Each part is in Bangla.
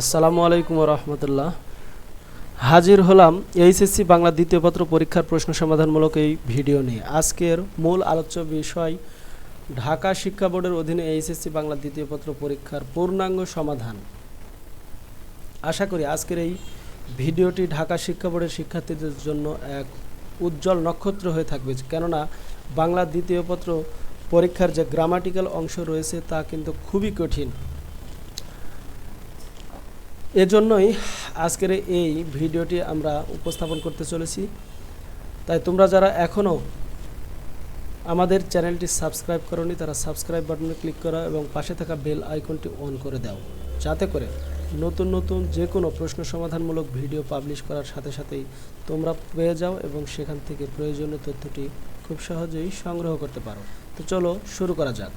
আসসালামু আলাইকুম রহমতুল্লাহ। হাজির হলাম এইচএসসি বাংলা দ্বিতীয় পত্র পরীক্ষার প্রশ্ন সমাধানমূলক এই ভিডিও নিয়ে। আজকের মূল আলোচ্য বিষয়, ঢাকা শিক্ষা বোর্ডের অধীনে এইচএসসি বাংলা দ্বিতীয় পত্র পরীক্ষার পূর্ণাঙ্গ সমাধান। আশা করি আজকের এই ভিডিওটি ঢাকা শিক্ষা বোর্ডের শিক্ষার্থীদের জন্য এক উজ্জ্বল নক্ষত্র হয়ে থাকবে। কেননা, বাংলা দ্বিতীয় পত্র পরীক্ষার যে গ্রামাটিক্যাল অংশ রয়েছে তা কিন্তু খুবই কঠিন। এজন্যই আজকের এই ভিডিওটি আমরা উপস্থাপন করতে চলেছি। তাই তোমরা যারা এখনও আমাদের চ্যানেলটি সাবস্ক্রাইব করনি, তারা সাবস্ক্রাইব বাটনে ক্লিক করো এবং পাশে থাকা বেল আইকনটি অন করে দাও। যাতে করে নতুন নতুন যে কোনো প্রশ্ন সমাধানমূলক ভিডিও পাবলিশ করার সাথে সাথেই তোমরা পেয়ে যাও এবং সেখান থেকে প্রয়োজনীয় তথ্যটি খুব সহজেই সংগ্রহ করতে পারো। তো চলো শুরু করা যাক।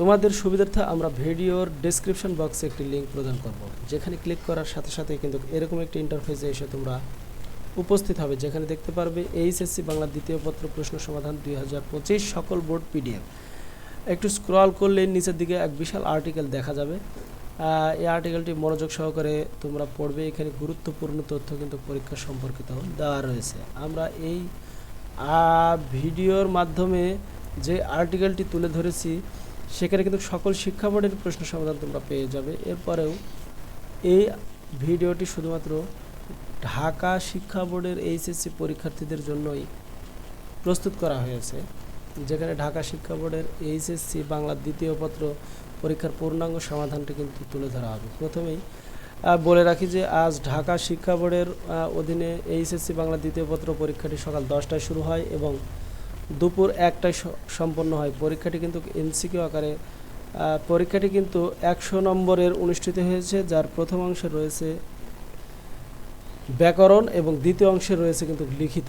তোমাদের সুবিধার্থে আমরা ভিডিওর ডেসক্রিপশন বক্সে একটি লিঙ্ক প্রদান করব। যেখানে ক্লিক করার সাথে সাথে কিন্তু এরকম একটি ইন্টারফেসে এসে তোমরা উপস্থিত হবে। যেখানে দেখতে পারবে এইচএসসি বাংলা দ্বিতীয় পত্র প্রশ্ন সমাধান দুই হাজার পঁচিশ সকল বোর্ড পিডিএফ একটু স্ক্রল করলে নিচের দিকে এক বিশাল আর্টিকেল দেখা যাবে। এই আর্টিকেলটি মনোযোগ সহকারে তোমরা পড়বে। এখানে গুরুত্বপূর্ণ তথ্য কিন্তু পরীক্ষা সম্পর্কিত দেওয়া রয়েছে। আমরা এই ভিডিওর মাধ্যমে যে আর্টিকেলটি তুলে ধরেছি সেখানে কিন্তু সকল শিক্ষা বোর্ডের প্রশ্ন সমাধান তোমরা পেয়ে যাবে। এরপরেও এই ভিডিওটি শুধুমাত্র ঢাকা শিক্ষা বোর্ডের এইচএসসি পরীক্ষার্থীদের জন্যই প্রস্তুত করা হয়েছে, যেখানে ঢাকা শিক্ষা বোর্ডের এইচএসসি বাংলা দ্বিতীয় পত্র পরীক্ষার পূর্ণাঙ্গ সমাধানটি কিন্তু তুলে ধরা হবে। প্রথমেই বলে রাখি যে আজ ঢাকা শিক্ষা বোর্ডের অধীনে এইচএসসি বাংলা দ্বিতীয় পত্র পরীক্ষাটি সকাল দশটায় শুরু হয় এবং দুপুর একটায় সম্পন্ন হয়। পরীক্ষাটি কিন্তু এমসিকিউ আকারে পরীক্ষাটি কিন্তু একশো নম্বরের অনুষ্ঠিত হয়েছে, যার প্রথম অংশে রয়েছে ব্যাকরণ এবং দ্বিতীয় অংশে রয়েছে কিন্তু লিখিত।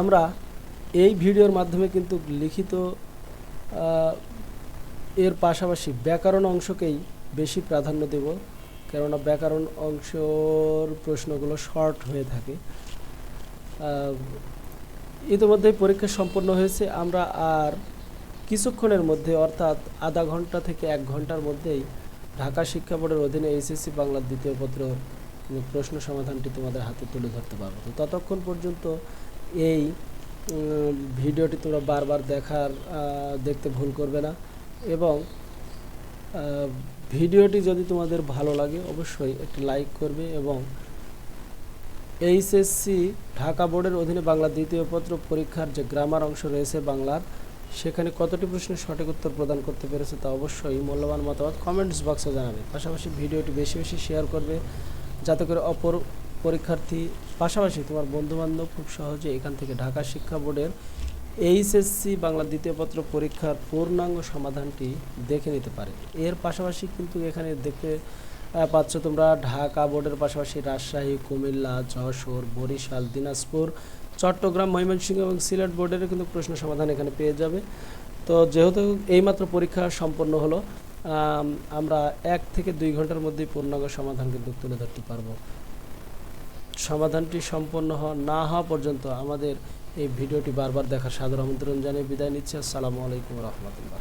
আমরা এই ভিডিওর মাধ্যমে কিন্তু লিখিত এর পাশাপাশি ব্যাকরণ অংশকেই বেশি প্রাধান্য দেব। কেননা ব্যাকরণ অংশর প্রশ্নগুলো শর্ট হয়ে থাকে। আহ, ইতিমধ্যেই পরীক্ষা সম্পন্ন হয়েছে। আমরা আর কিছুক্ষণের মধ্যে অর্থাৎ আধা ঘণ্টা থেকে এক ঘণ্টার মধ্যেই ঢাকা শিক্ষা বোর্ডের অধীনে এইচএসসি বাংলার দ্বিতীয় পত্র প্রশ্ন সমাধানটি তোমাদের হাতে তুলে ধরতে পারব। তো ততক্ষণ পর্যন্ত এই ভিডিওটি তোমরা বারবার দেখার দেখতে ভুল করবে না এবং ভিডিওটি যদি তোমাদের ভালো লাগে অবশ্যই একটি লাইক করবে এবং এইচএসসি, ঢাকা বোর্ডের অধীনে বাংলা দ্বিতীয় পত্র পরীক্ষার যে গ্রামার অংশ রয়েছে বাংলার, সেখানে কতটি প্রশ্নের সঠিক উত্তর প্রদান করতে পেরেছে তা অবশ্যই মূল্যবান মতামত কমেন্টস বক্সে জানাবে। পাশাপাশি ভিডিওটি বেশি বেশি শেয়ার করবে, যাতে করে অপর পরীক্ষার্থী, পাশাপাশি তোমার বন্ধুবান্ধব খুব সহজে এখান থেকে ঢাকা শিক্ষা বোর্ডের এইচএসসি, বাংলা দ্বিতীয় পত্র পরীক্ষার পূর্ণাঙ্গ সমাধানটি দেখে নিতে পারে। এর পাশাপাশি কিন্তু এখানে দেখতে পাচ্ছ তোমরা ঢাকা বোর্ডের পাশাপাশি রাজশাহী, কুমিল্লা, যশোর, বরিশাল, দিনাজপুর, চট্টগ্রাম, ময়মনসিংহ এবং সিলেট বোর্ডেরও কিন্তু প্রশ্ন সমাধান এখানে পেয়ে যাবে। তো যেহেতু এইমাত্র পরীক্ষা সম্পন্ন হলো আমরা এক থেকে দুই ঘণ্টার মধ্যেই পূর্ণাঙ্গ সমাধান কিন্তু তুলে ধরতে পারব। সমাধানটি সম্পন্ন হওয়া না হওয়া পর্যন্ত আমাদের এই ভিডিওটি বারবার দেখার সাদর আমন্ত্রণ জানিয়ে বিদায় নিচ্ছি। আসসালামু আলাইকুম রহমতুল্লাহ।